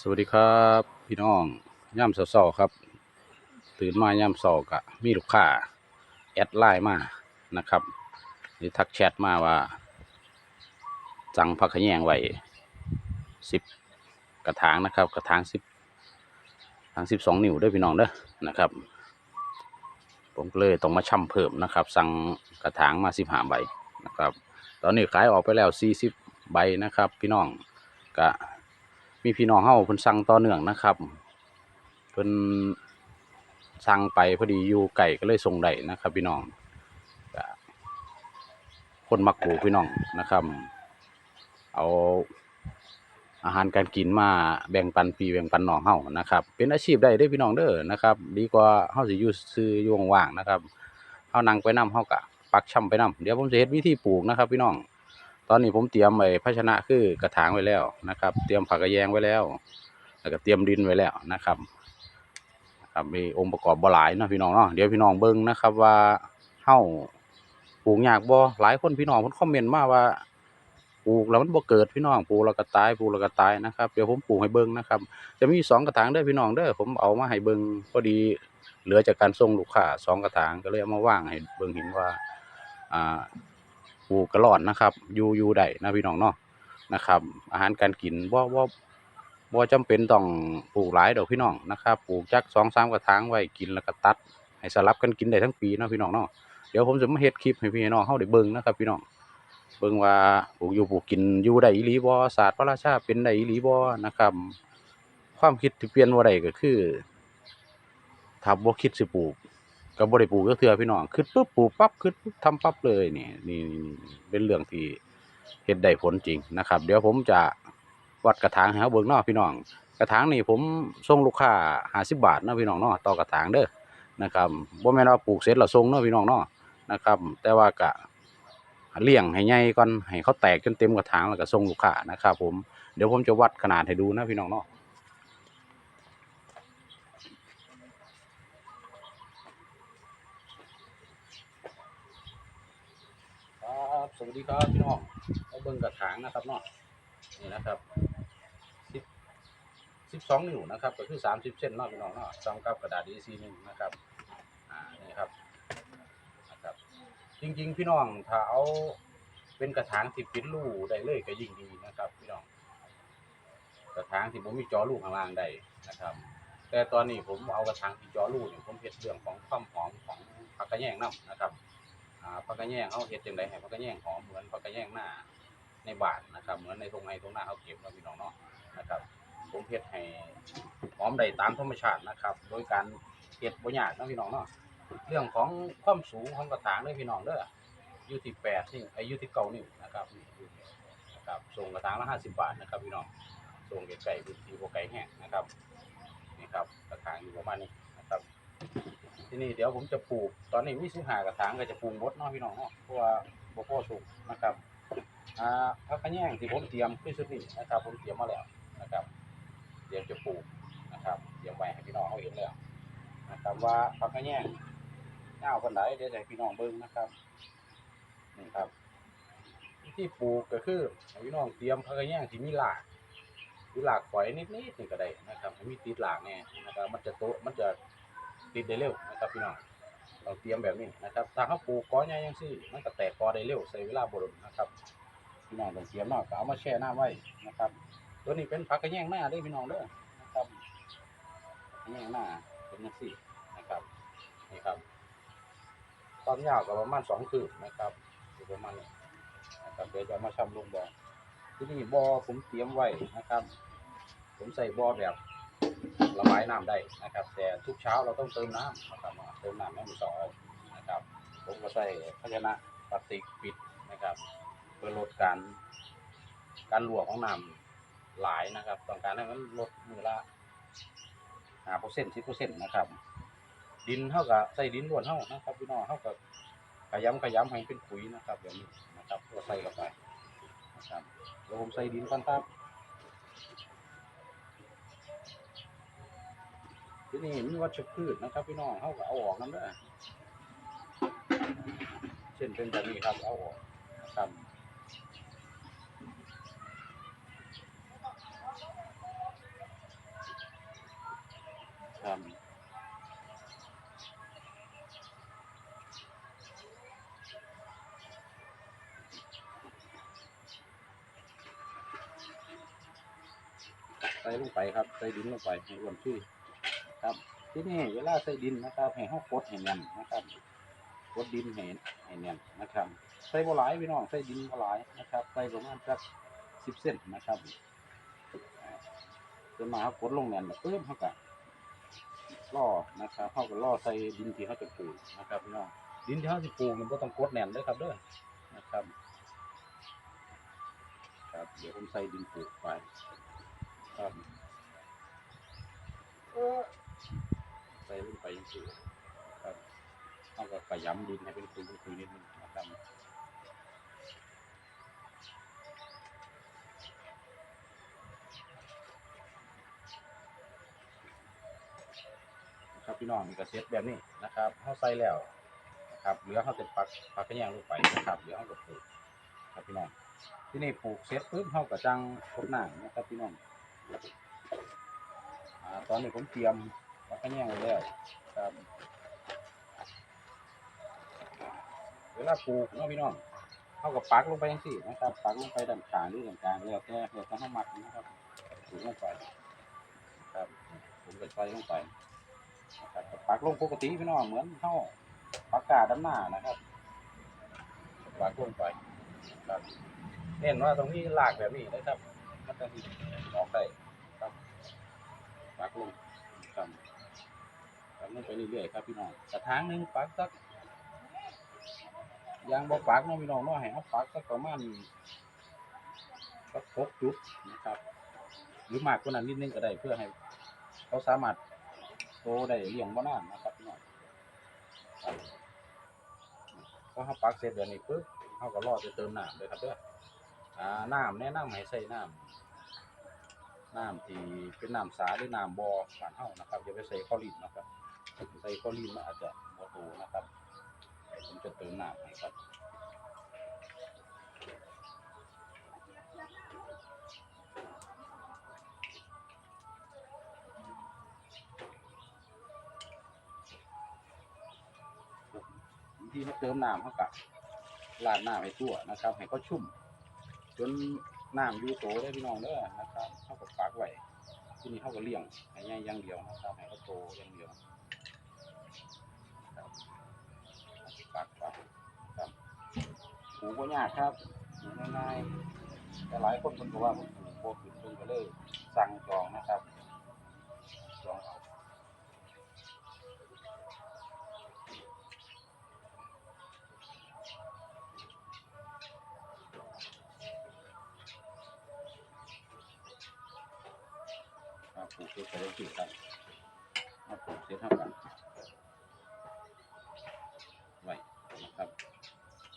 สวัสดีครับ พี่น้องย่ำเสาๆครับ ตื่นมาย่ำเสากะมีลูกค้าแอดไลน์มานะครับนี่ทักแชทมาว่า สั่งผักขะแยงไว้สิบกระถางนะครับ กระถางสิบทางสิบสองนิ้วด้วยพี่น้องเด้อนะครับ ผมก็เลยต้องมาช่ำเพิ่มนะครับ สั่งกระถางมาสิบห้าใบนะครับ ตอนนี้ขายออกไปแล้วสี่สิบใบนะครับ พี่น้องกะ มีพี่น้องเฮาเพิ่นสั่งต่อเนื่องนะครับเพิ่นสั่งไปพอดีอยู่ไก่ก็เลยส่งได้นะครับ พี่น้องคนมักปลูกพี่น้องนะครับ เอาอาหารการกินมาแบ่งปันพี่แบ่งปันน้องเฮานะครับ เป็นอาชีพได้เด้พี่น้องเด้อนะครับ ดีกว่าเฮาสิอยู่ซื่อยู่ว่างนะครับเฮานั่งไปนํเฮาก็ปักช่ำไปนํเดี๋ยวผมจะเฮ็ดวิธีปลูกนะครับ พี่น้อง ตอนนี้ผมเตรียมไว้ภาชนะคือกระถางไว้แล้วนะครับ เตรียมผักกระแยงไว้แล้ว แล้วก็เตรียมดินไว้แล้วนะครับครับมีองค์ประกอบบ่หลายเนาะพี่น้องเนาะเดี๋ยวพี่น้องเบิ่งนะครับว่าเฮาปลูกยากบ่หลายคนพี่น้องเพิ่นคอมเมนต์มาว่าปลูกแล้วมันบ่เกิดพี่น้องปลูกแล้วก็ตายปลูกแล้วก็ตายนะครับเดี๋ยวผมปลูกให้เบิ่งนะครับ จะมีสองกระถางเด้อพี่น้องเด้อผมเอามาให้เบิ่งพอดีเหลือจากการส่งลูกค้าสองกระถางก็เลยเอามาว่างให้เบิ่งเห็นว่าอ่า ลูกกระหล่อนนะครับ อยู่อยู่ได้นะพี่น้องเนาะนะครับ อาหารการกินบ่บ่บ่จำเป็นต้องปลูกหลายดอกพี่น้องนะครับปลูกจักสองสามกระถางไว้กินแล้วก็ตัด ให้สลับกันกินได้ทั้งปีนะพี่น้องเนาะเดี๋ยวผมจะมาเฮ็ดคลิปให้พี่น้องเฮาได้เบิ่งนะครับพี่น้องเบิ่งว่าปลูกอยู่ปลูกกินอยู่ได้อีหลีบ่ศาสตร์พระราชาเป็นได้อีหลีบ่นะครับ ความคิดที่เปลี่ยนบ่ได้ก็คือถ้าบ่คิดสิปลูก ก็บ่ได้ปลูกก็เทื่อพี่น้องขึ้นปุ๊บปลูกปั๊บขึ้นปุ๊บทำปั๊บเลยนี่นี่เป็นเรื่องที่เฮ็ดได้ผลจริงนะครับ เดี๋ยวผมจะวัดกระถางให้เฮาเบิ่งนาะพี่น้อง กระถางนี่ผมส่งลูกค้า50บาทนะพี่น้องเนาะต่อกระถางเด้อนะครับบ่แม่นว่าปลูกเสร็จแล้วส่งเนาะพี่น้องเนาะนะครับ แต่ว่าก็เลี้ยงให้ใหญ่ก่อนให้เขาแตกจนเต็มกระถางแล้วก็ส่งลูกค้านะครับผมเดี๋ยวผมจะวัดขนาดให้ดูนะพี่น้องเนาะ ครับ สวัสดีครับพี่น้องเอาเบิ่งกระถางนะครับเนาะนี่นะครับสิบสิบสองนิ้วนะครับ ก็คือสามสิบเซนเนาะพี่น้องเนาะซ้ำกับกระดาษ A4 หนึ่งนะครับอ่านี่ครับนะครับ จริง ๆ พี่น้องถ้าเอาเป็นกระถางที่ปิดรูได้เลยก็ยิ่งดีนะครับ พี่น้อง กระถางที่ผมมีจอลูกข้างล่างได้นะครับ แต่ตอนนี้ผมเอากระถางที่จอลูกเนี่ยผมเห็ดเรื่องของความหอมของผักกระแยงน้ำนะครับ ผักกระแยงเขาเฮ็ดจังไดให้ผักกระแยงหอมเหมือนผักกระแยงหน้าในบานนะครับ เหมือนในทงไห้ทงหน้าเขาเก็บเนาพี่น้องเนาะนะครับ ผมเฮ็ดให้หอมได้ตามธรรมชาตินะครับ โดยการเฮ็ดบ่ยากเนะพี่น้องเนาะเรื่องของความสูงของกระถางเด้อพี่น้องเด้ออยู่ที่8นิ้วไอ้อยู่ที่9นิ้วนะครับนะครับส่งกระถางละ50บาทนะครับพี่น้องส่งไกลๆพื้นที่บ่ไกลแห้งนะครับนี่ครับกระถางอยู่ประมาณนี้นะครับ ทีนี้เดี๋ยวผมจะปลูก ตอนนี้มีสิหากระถางก็จะปลูกมดเนาะพี่น้องเนาะเพราะว่าบ่พ่อสูงนะครับอ่าพักกระแยงที่ผมเตรียมคือชุดนี้นะครับ ผมเตรียมมาแล้วนะครับเดี๋ยวจะปลูกนะครับเตรียมไว้ให้พี่น้องเขาเห็นแล้วนะครับว่าพักกระแยงเงาวคนไหนเดี๋ยวให้พี่น้องเบิ่งนะครับนี่ครับวิธีปลูกก็คือพี่น้องเตรียมพักกระแยงที่มีรากมีรากฝอยนิดๆนี่ก็ได้นะครับมีติดรากแน่นะครับมันจะโตมันจะ ติดได้เร็วนะครับพี่น้องเราเตรียมแบบนี้นะครับถ้าเขาปลูกก้อนใหญ่ยังซี่มันก็แตกกอได้เร็วใช้เวลาบดนนะครับพี่น้องต้องเตรียมเนาะก็เอามาแช่น้ำไว้นะครับ ตัวนี้เป็นผักกระแยงหน้าเด้พี่น้องเด้อนะครับกระแยงหน้าเป็นจังซี่นะครับนี่ครับความยาวก็ประมาณสองคืบนะครับประมาณนี้นะครับเดี๋ยวจะมาชำลงบ่อที่นี่บ่อผมเตรียมไว้นะครับ ผมใส่บ่อแบบ ระบายน้ำได้นะครับ แต่ทุกเช้าเราต้องเติมน้ำนะครับเติมน้ำให้มันสออกนะครับ ผมก็ใส่ภาชนะพลาสติกปิดนะครับ เพื่อลดการการรั่วของน้ำหลายนะครับ ต้องการให้มันลดมือละห้าเปอร์เซ็นต์สิบเปอร์เซ็นต์นะครับ ดินเท่ากับใส่ดินล้วนเท่านะครับพี่น้องเท่ากับขยำขยำให้เป็นปุ๋ยนะครับแบบนี้นะครับก็ใส่เข้าไปนะครับแล้วผมใส่ดินก่อนครับ นี่มันวัชพืชนะครับ พี่น้องเขาก็เอาออกนั่นแหละเช่นเป็นแบบนี้ครับเอาออกครับครับใส่ลงไปครับใส่ดินลงไปให้อ้วนชื่อ นครับที่นี่เวลาใส่ดินนะครับให้เขากดให้แน่นนะครับกดดินให้ให้แน่นนะครับใส่บ่หลายพี่น้องใส่ดินบ่หลายนะครับใส่ประมาณสักสิบเซนนะครับจนมาเขากดลงแน่นแล้วปึ๊บเขาก็ล่อนะครับเขาก็ล่อใส่ดินที่เขาจะปลูกนะครับพี่น้องดินที่เขาจะปลูกมันก็ต้องกดแน่นเลยครับเด้อนะครับครับเดี๋ยวผมใส่ดินปลูกไปครับ ใส่ลงไปยังปลูกครับเอาก็ขยำดินให้เป็นคุยคุยนิดนึงนะครับครับพี่น้องมีกระเซ็ตแบบนี้นะครับเขาใส่แล้วนะครับเหลือเขาจะปักปักกระแยงลงไปนะครับเดี๋ยวเขาก็ปลูกครับพี่น้องที่นี่ปลูกเสร็จปุ๊บเขาก็จังพดน้ำนะครับพี่น้องอตอนนี้ผมเตรียม ปักกระแยงไว้แล้วครับเวลาปลูกเนาะพี่น้องเขาก็ปักลงไปยังสี่นะครับปักลงไปด้านขางหรือด้านกลางแล้วแต่แล้วแต่เขามัดนะครับปลูกลงไปครับผมก็ใส่ลงไปนะครับปักลงปกติพี่น้องเหมือนเขาปักกาด้านหน้านะครับปักลงไปครับเน้นว่าตรงนี้หลากแบบนี้นะครับมันจะออกได้ครับปักลงครับ ปักลงไปเรื่อยๆครับพี่น้องกระถางหนึ่งปักสักยางบ่ปักเนาะพี่น้องเนาะให้เขาปักสักประมาณสักหกจุดนะครับ หรือมากกว่านั้นนิดนึงก็ได้เพื่อให้เขาสามารถโตได้เลี้ยงบ่นานนะครับพี่น้องพอเขาปักเสร็จเดี๋ยวนี้ปึ๊บเขาก็รอจะเติมน้ำเลยครับเด้ออ่าน้ำแนะนำให้ใส่น้ำ น้ำที่เป็นน้ำสาหรือน้ำบ่อบ้านเฮานะครับอย่าไปใส่คลอรีนนะครับใส่คลอรีนมันอาจจะบ่โตนะครับผมจะเติมน้ำให้ครับวิธีมาเติมน้ำเขากับราดน้ำให้ทั่วนะครับ ให้เขาชุ่ม จน น้ำยูโตได้พี่น้องเด้อนะครับเขาก็ปักไว้ที่นี่เขาก็เลี้ยงให้ใหญ่อย่างเดียวนะครับให้เขาโตอย่างเดียวครับปักปักครับปลูกก็ยากครับง่ายๆแต่หลายคนคนบอกว่าผมปลูกโบขึ้นเพิ่นก็เลยสั่งจองนะครับจอง ปลูกเสร็จไปแล้วสิครับมาปลูกเสร็จเท่ากันไว้นะครับ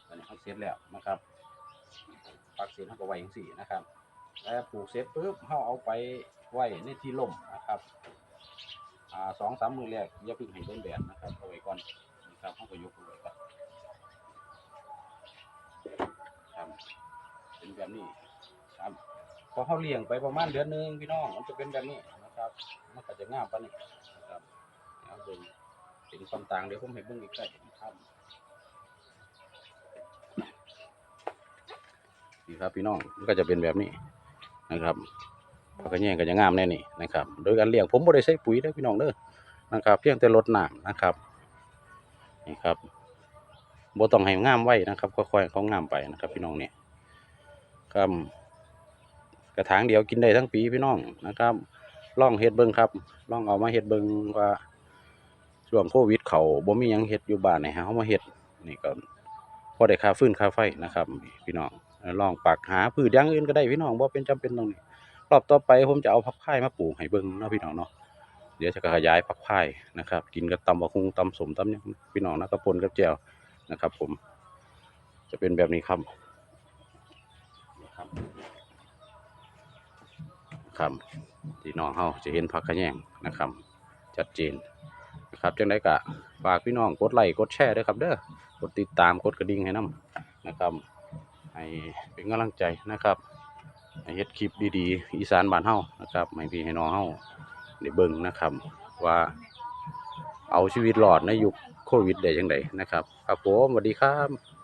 ตอนนี้เขาเสร็จแล้วนะครับปักเสร็จเขาก็ไว้อย่างสี่นะครับ แล้วปลูกเสร็จปุ๊บเขาเอาไปไว้ในที่ร่มนะครับอ่าสองสามมือแรกอย่าเพึ่งให้โดนแดดนะครับเอาไว้ก่อนนะครับเขาก็ยกเอาไว้ก่อนครับเป็นแบบนี้ครับพอเขาเลี้ยงไปประมาณเดือนหนึงพี่น้องมันจะเป็นแบบนี้ ครับมันก็จะงามปานนี้นะครับเอาเบิ่งเป็นความต่างเดี๋ยวผมให้เบิ่งอีกใกล้นะครับนี่ครับพี่น้องมันก็จะเป็นแบบนี้นะครับผักกระแยงก็จะงามแน่นี่นะครับ โดยการเลี้ยงผมบ่ได้ใส่ปุ๋ยเด้อพี่น้องเด้อนะครับ เพียงแต่ลดน้ำนะครับนี่ครับบ่ต้องให้งามไว้นะครับค่อยๆเขางามไปนะครับ พี่น้องเนี่ยครับกระถางเดียวกินได้ทั้งปีพี่น้องนะครับ ล่องเฮ็ดเบิ่งครับล่องเอามาเฮ็ดเบิ่งว่าช่วงโควิดเขาบ่มีหยังเฮ็ดอยู่บ้านให้เฮามาเฮ็ดนี่ก็พอได้ค่าฟืนค่าไฟนะครับ พี่น้องลองปักหาพืชอย่างอื่นก็ได้พี่น้องบ่เป็นจำเป็นต้องนี่รอบต่อไปผมจะเอาผักพายมาปลูกให้เบิ่งเนาะพี่น้องเนาะเดี๋ยวจะขยายผักพายนะครับ กินกับตำบักหุ่งตำสมตำหยังพี่น้องนะกระปนกับแจ่วนะครับ ผม จะเป็นแบบนี้ครับ นะครับที่น้องเฮาจะเห็นผักขะแยงนะครับชัดเจนนะครับจังไดก็ฝากพี่น้องกดไลค์กดแชร์ด้วยครับเด้อกดติดตามกดกระดิ่งให้นํนะครับให้เป็นกำลังใจนะครับให้เฮ็ดคลิปดีๆอีสานบ้านเฮานะครับให้พี่ให้น้องเฮาได้เบิ่งนะครับ ว่าเอาชีวิตรอดในยุคโควิดได้จังไดนะครับครับผมสวัสดีครับ